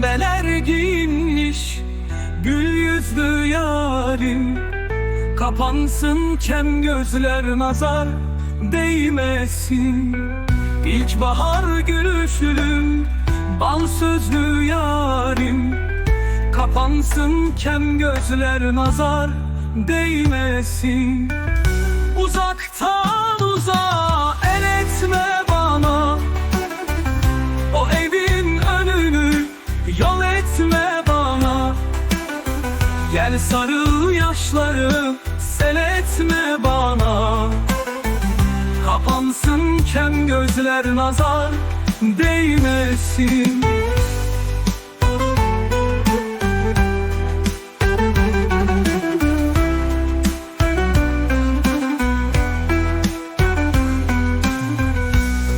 pembeler giyinmiş Gül yüzlü yarim. Kapansın kem gözler nazar değmesin. İlkbahar gülüşlüm Bal sözlü yarim. Kapansın kem gözler nazar değmesin. Uzaktan uzağa el etme Gel sarıl yaşlarım sel etme bana. Kapansın kem gözler nazar değmesin.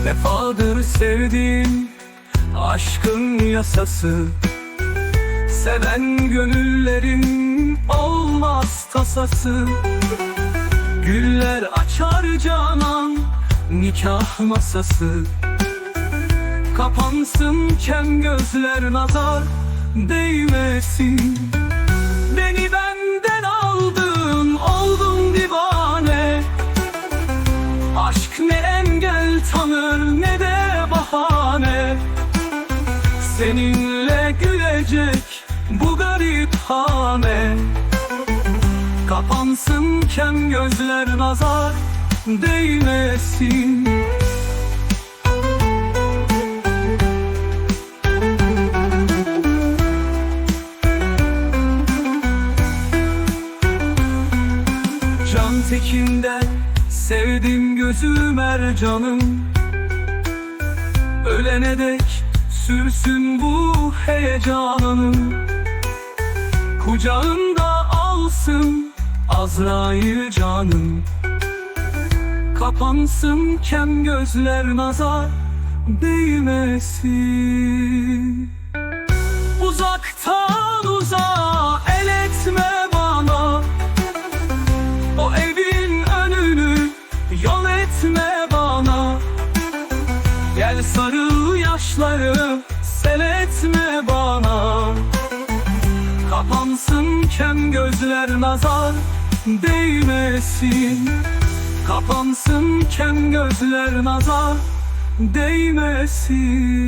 Vefadır sevdiğim aşkın yasası. Seven gönüllerin olmaz tasası. Güller açar canan nikah masası. Kapansın kem gözler nazar değmesin. Beni benden aldın oldum divane. Aşk ne engel tanır ne de bahane. Seninle gülecek garip Kapansın kem gözler nazar değmesin. Can tekinden sevdim gözüm ercanım Ölene dek sürsün bu heyecanım Kucağında alsın Azrail canım. Kapansın kem gözler nazar değmesin. Uzaktan uzağa el etme bana. O evin önünü yol etme bana. Gel sarıl yaşlarım sel etme bana Kapansın kem gözler nazar değmesin. Kapansın kem gözler nazar değmesin